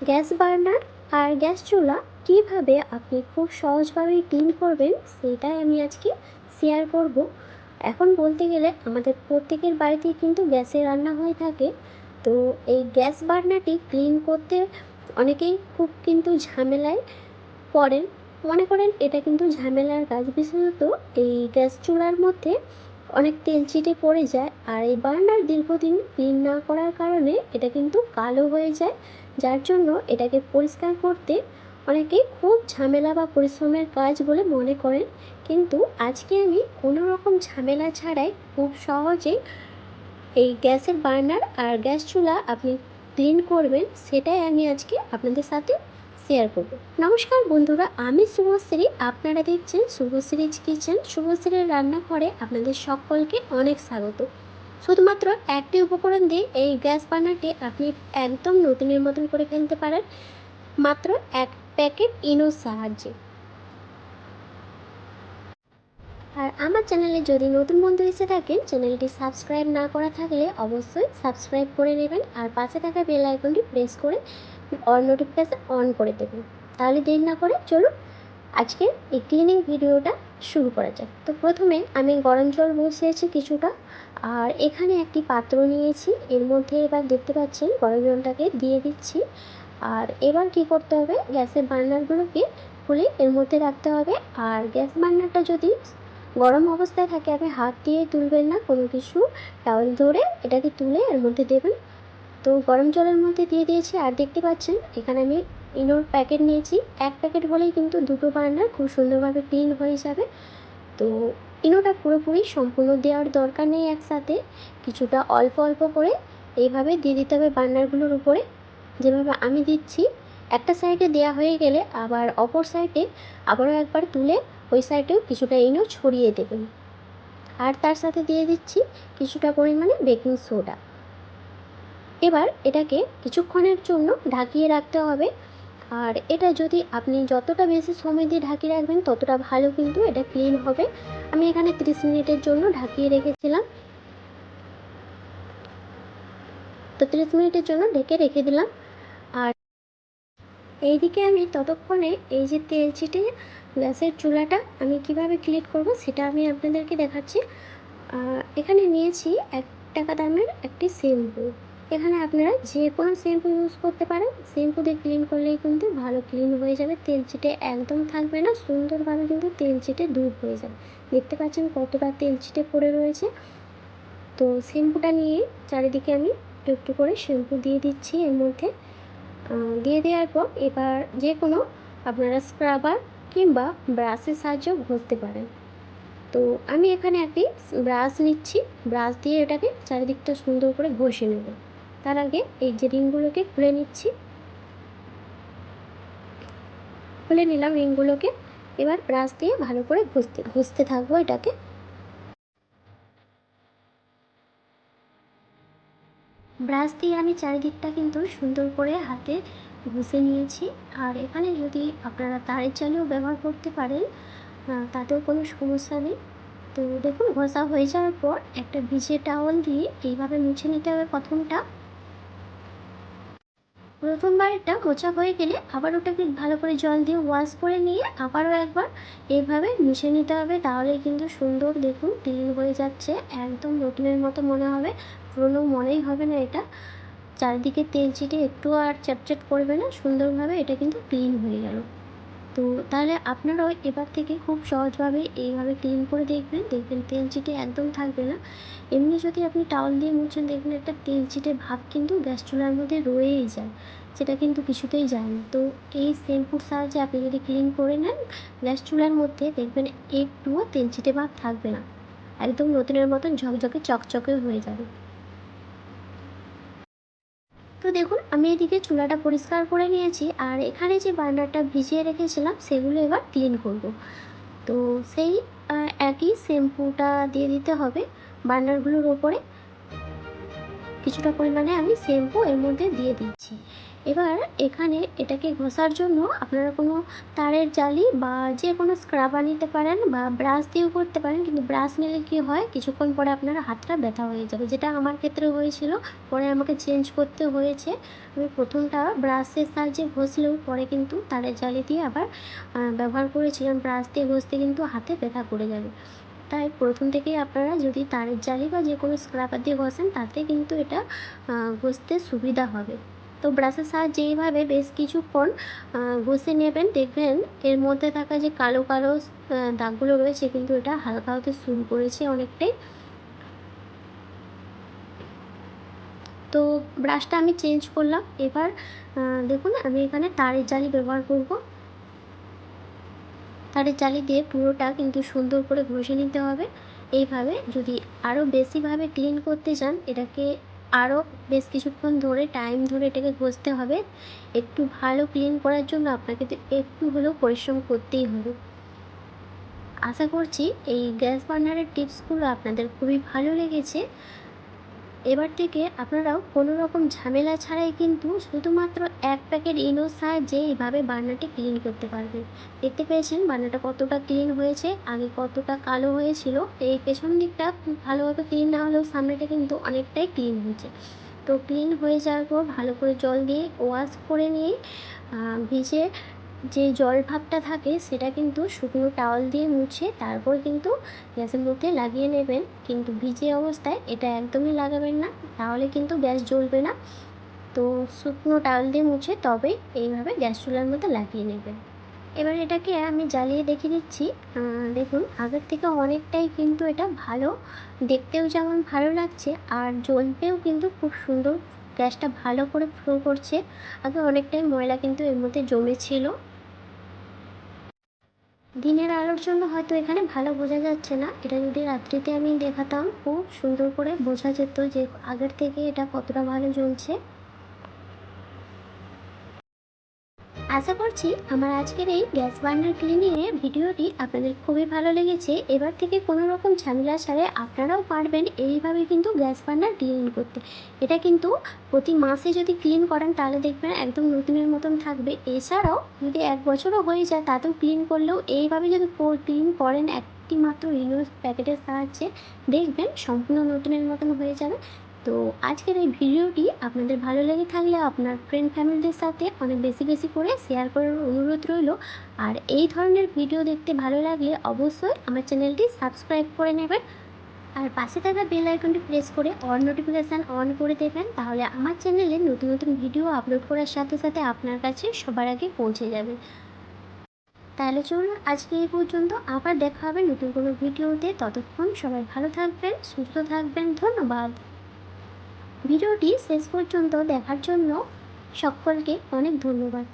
Gas burner আর gas চুলা কীভাবে আপনি খুব সহজভাবে ক্লিন করবেন সেটাই আমি আজকে শেয়ার করব। এখন বলতে গেলে আমাদের প্রত্যেকের বাড়িতেই কিন্তু গ্যাসে রান্না হয়ে থাকে। তো এই গ্যাস বার্নারটি ক্লিন করতে অনেকেই খুব কিন্তু ঝামেলায় পড়েন। মনে করেন এটা কিন্তু ঝামেলার কাজ। বিশেষত এই গ্যাস চুলার মধ্যে অনেক তেল চিটে পড়ে যায়। আর এই বার্নার দীর্ঘদিন ক্লিন না করার কারণে এটা কিন্তু কালো হয়ে যায়। যার জন্য এটাকে পরিষ্কার করতে অনেকেই খুব ঝামেলা বা পরিশ্রমের কাজ বলে মনে করেন। কিন্তু আজকে আমি কোনো রকম ঝামেলা ছাড়াই খুব সহজেই এই গ্যাসের বার্নার আর গ্যাস চুলা আপনি ক্লিন করবেন, সেটাই আমি আজকে আপনাদের সাথে শেয়ার করব। নমস্কার বন্ধুরা, আমি শুভশ্রী। আপনারা দেখছেন শুভশ্রীজ কিচেন শুভশ্রীর রান্নাঘরে আপনাদের সকলকে অনেক স্বাগত। শুধুমাত্র একটি উপকরণ দিয়ে এই গ্যাস বার্নারটি আপনি একদম নতুনের মতন করে ফেলতে পারেন। মাত্র এক প্যাকেট ইনোর সাহায্যে। আর আমার চ্যানেলে যদি নতুন বন্ধু এসে থাকেন, চ্যানেলটি সাবস্ক্রাইব না করা থাকলে অবশ্যই সাবস্ক্রাইব করে নেবেন। আর পাশে থাকা বেল আইকনটি প্রেস করে অল নোটিফিকেশান অন করে দেবেন। তাহলে দেরি না করে চলুন আজকে এই ক্লিনিং ভিডিওটা শুরু করা যাক। তো প্রথমে আমি গরম জল বসিয়েছি কিছুটা, আর এখানে একটি পাত্র নিয়েছি। এর মধ্যে এবার দেখতে পাচ্ছেন গরম জলটাকে দিয়ে দিচ্ছি। আর এবার কি করতে হবে, গ্যাসের বার্নারগুলোকে খুলে এর মধ্যে রাখতে হবে। আর গ্যাস বার্নারটা যদি গরম অবস্থায় থাকে, আপনি হাত দিয়ে তুলবেন না কোনো কিছু টাওয়েল ধরে এটাকে তুলে এর মধ্যে দেবেন। তো গরম জলের মধ্যে দিয়ে দিয়েছি আর দেখতে পাচ্ছেন, এখানে আমি ইনোর প্যাকেট নিয়েছি। এক প্যাকেট হলেই কিন্তু দুটো বার্নার খুব সুন্দরভাবে ক্লিন হয়ে যাবে। তো ইনোটা পুরোপুরি সম্পূর্ণ দেওয়ার দরকার নেই একসাথে। কিছুটা অল্প অল্প করে এইভাবে দিয়ে দিতে হবে বার্নারগুলোর উপরে। যেভাবে আমি দিচ্ছি, একটা সাইডে দেওয়া হয়ে গেলে আবার অপর সাইডে আবারও একবার তুলে ওই সাইডেও কিছুটা ইনো ছড়িয়ে দেবেন। আর তার সাথে দিয়ে দিচ্ছি কিছুটা পরিমাণে বেকিং সোডা। এবার এটাকে কিছুক্ষণের জন্য ঢাকিয়ে রাখতে হবে। আর এটা যদি আপনি যতটা বেশি সময় দিয়ে ঢাকিয়ে রাখবেন, ততটা ভালো কিন্তু এটা ক্লিন হবে। আমি এখানে তিরিশ মিনিটের জন্য ঢাকিয়ে রেখেছিলাম। তো তিরিশ মিনিটের জন্য ঢেকে রেখে দিলাম। আর এইদিকে আমি ততক্ষণে এই যে তেল চিটে গ্যাসের চুলাটা আমি কীভাবে ক্লিন করব সেটা আমি আপনাদেরকে দেখাচ্ছি। এখানে নিয়েছি এক টাকা দামের একটি শ্যাম্পু এখানে আপনারা যে কোনো শ্যাম্পু ইউজ করতে পারেন। শ্যাম্পু দিয়ে ক্লিন করলেই কিন্তু ভালো ক্লিন হয়ে যাবে। তেল ছিটে একদম থাকবে না, সুন্দরভাবে কিন্তু তেল ছিটে দূর হয়ে যাবে। দেখতে পাচ্ছেন কতটা তেল ছিটে পড়ে রয়েছে। তো শ্যাম্পুটা নিয়ে চারিদিকে আমি একটু করে শ্যাম্পু দিয়ে দিচ্ছি এর মধ্যে। দিয়ে দেওয়ার পর এবার যে কোনো আপনারা স্ক্রাবার কিংবা ব্রাশের সাহায্যেও ঘষতে পারেন। তো আমি এখানে একটি ব্রাশ নিচ্ছি। ব্রাশ দিয়ে এটাকে চারিদিকটা সুন্দর করে ঘষে নেব। তার আগে এই যে রিংগুলোকে খুলে নিচ্ছি। খুলে নিলাম রিংগুলোকে। এবার ব্রাশ দিয়ে ভালো করে ঘষতে ঘষতে থাকব এটাকে। ব্রাশ দিয়ে আমি চারিদিকটা কিন্তু সুন্দর করে হাতে ঘষে নিয়েছি। আর এখানে যদি আপনারা তারের চালেও ব্যবহার করতে পারেন তাতেও কোনো সমস্যা নেই। তো দেখুন, ঘষা হয়ে যাওয়ার পর একটা ভিজে টাওয়াল দিয়ে এইভাবে মুছে নিতে হবে প্রথমটা। প্রথমবারটা গোছা হয়ে গেলে আবার ওটাকে ভালো করে জল দিয়ে ওয়াশ করে নিয়ে আবারও একবার এভাবে মিশে নিতে হবে। তাহলে কিন্তু সুন্দর দেখুন ক্লিন হয়ে যাচ্ছে। একদম নতুনের মতো মনে হবে। পুরনো মনেই হবে না এটা। চারিদিকে তেল ছিটে একটু আর চ্যাপচ্যাট করবে না। সুন্দরভাবে এটা কিন্তু ক্লিন হয়ে গেল। তো তাহলে আপনারাও এবার থেকে খুব সহজভাবে এইভাবে ক্লিন করে দেখবেন। দেখবেন তেল চিটে একদম থাকবে না। এমনি যদি আপনি টাওয়াল দিয়ে মুছেন, দেখবেন একটা তেল চিটে ভাব কিন্তু গ্যাস চুলার মধ্যে রয়েই যায়। সেটা কিন্তু কিছুতেই যায় না। তো এই শ্যাম্পুর সাহায্যে আপনি যদি ক্লিন করে নেন, গ্যাস চুলার মধ্যে দেখবেন একটুও তেল চিটে ভাব থাকবে না। একদম নতুনের মতন ঝকঝকে, চকচকে হয়ে যাবে। তো দেখুন, আমি এদিকে চুলাটা পরিষ্কার করে নিয়েছি আর এখানে যে বার্নারটা ভিজিয়ে রেখেছিলাম, সেগুলো এবার ক্লিন করব। তো সেই একই শ্যাম্পুটা দিয়ে দিতে হবে বার্নারগুলোর ওপরে। কিছুটা পরিমাণে আমি শ্যাম্পু এর মধ্যে দিয়ে দিচ্ছি। এবার এখানে এটাকে ঘষার জন্য আপনারা কোনো তারের জালি বা যে কোনো স্ক্রাবার নিতে পারেন বা ব্রাশ দিয়েও করতে পারেন, কিন্তু ব্রাশ নিলে কী হয়? কিছুক্ষণ পরে আপনার হাতটা ব্যথা হয়ে যাবে। যেটা আমার ক্ষেত্রে হয়েছিল। পরে আমাকে চেঞ্জ করতে হয়েছে। আমি প্রথমটা ব্রাশের সাহায্যে ঘষলেও পরে কিন্তু তারের জালি দিয়ে আবার ব্যবহার করেছিলাম। ব্রাশ দিয়ে ঘষতে কিন্তু হাতে ব্যথা করে যাবে। তাই প্রথম থেকেই আপনারা যদি তারের জালি বা যে কোনো স্ক্রাবার দিয়ে ঘষেন, তাতে কিন্তু এটা ঘষতে সুবিধা হবে। তো ব্রাশের সাহায্যে এইভাবে বেশ কিছুক্ষণ ঘষে নেবেন। দেখবেন এর মধ্যে থাকা যে কালো কালো দাগগুলো রয়েছে, কিন্তু এটা হালকা হতে শুরু করেছে অনেকটাই। তো ব্রাশটা আমি চেঞ্জ করলাম। এবার দেখুন, আমি এখানে তারের জালি ব্যবহার করব। তারের জালি দিয়ে পুরোটা কিন্তু সুন্দর করে ঘষে নিতে হবে। এইভাবে যদি আরও বেশিভাবে ক্লিন করতে চান, এটাকে আরও বেশ কিছুক্ষণ ধরে টাইম ধরে এটাকে ঘষতে হবে। একটু ভালো ক্লিন করার জন্য আপনাকে তো একটু হলেও পরিশ্রম করতেই হবে। আশা করছি এই গ্যাস বার্নারের টিপসগুলো আপনাদের খুবই ভালো লেগেছে। এবার থেকে আপনারাও কোনো রকম ঝামেলা ছাড়াই কিন্তু শুধুমাত্র এক প্যাকেট ইনোর সাহায্যে এইভাবে বার্নারটি ক্লিন করতে পারবেন। দেখতে পেয়েছেন বার্নারটা কতটা ক্লিন হয়েছে, আগে কতটা কালো হয়েছিল, এই পেছন দিকটা ভালোভাবে ক্লিন না হলেও সামনেটা কিন্তু অনেকটাই ক্লিন হয়েছে। তো ক্লিন হয়ে যাওয়ার পর ভালো করে জল দিয়ে ওয়াশ করে নিয়ে ভিজে যে জল ভাবটা থাকে, সেটা কিন্তু শুকনো টাওয়াল দিয়ে মুছে তারপর কিন্তু গ্যাসের মধ্যে লাগিয়ে নেবেন। কিন্তু ভিজে অবস্থায় এটা একদমই লাগাবেন না, তাহলে কিন্তু গ্যাস জ্বলবে না। তো শুকনো টাওয়াল দিয়ে মুছে তবেই এইভাবে গ্যাস চুলার মধ্যে লাগিয়ে নেবেন। এবার এটাকে আমি জ্বালিয়ে দেখিয়ে দিচ্ছি দেখুন, আগের থেকে অনেকটাই কিন্তু এটা ভালো। দেখতেও যেমন ভালো লাগছে, আর জ্বলতেও কিন্তু খুব সুন্দর গ্যাসটা ভালো করে ফ্লো করছে। আগে অনেকটাই ময়লা কিন্তু এর মধ্যে জমেছিল। দিনের আলোর জন্য হয়তো এখানে ভালো বোঝা যাচ্ছে না। এটা যদি রাত্রিতে আমি দেখাতাম, খুব সুন্দর করে বোঝা যেত যে আগের থেকে এটা কতটা ভালো জ্বলছে। আশা করছি আমার আজকের এই গ্যাস বার্নার ক্লিনিংয়ের ভিডিওটি আপনাদের খুবই ভালো লেগেছে। এবার থেকে কোনো রকম ঝামেলা ছাড়াই আপনারাও পারবেন এইভাবে কিন্তু গ্যাস বার্নার ক্লিন করতে। এটা কিন্তু প্রতি মাসে যদি ক্লিন করেন তাহলে দেখবেন একদম নতুনের মতন থাকবে। এছাড়াও যদি এক বছরও হয়ে যায় তাতেও ক্লিন করলেও এইভাবে যদি ক্লিন করেন একটি মাত্র প্যাকেটের সাহায্যে দেখবেন সম্পূর্ণ নতুনের মতন হয়ে যাবে। তো আজকের এই ভিডিওটি আপনাদের ভালো লেগে থাকলে আপনার ফ্রেন্ড ফ্যামিলিদের সাথে অনেক বেশি বেশি করে শেয়ার করার অনুরোধ রইল। আর এই ধরনের ভিডিও দেখতে ভালো লাগলে অবশ্যই আমার চ্যানেলটি সাবস্ক্রাইব করে নেবেন। আর পাশে থাকা বেল আইকনটি প্রেস করে অন নোটিফিকেশান অন করে দেবেন, তাহলে আমার চ্যানেলে নতুন নতুন ভিডিও আপলোড করার সাথে সাথে আপনার কাছে সবার আগে পৌঁছে যাবে। তাহলে চলুন আজকে এই পর্যন্ত, আবার দেখা হবে নতুন কোনো ভিডিওতে। ততক্ষণ সবাই ভালো থাকবেন, সুস্থ থাকবেন, ধন্যবাদ। ভিডিওটি শেষ পর্যন্ত দেখার জন্য সকলকে অনেক ধন্যবাদ।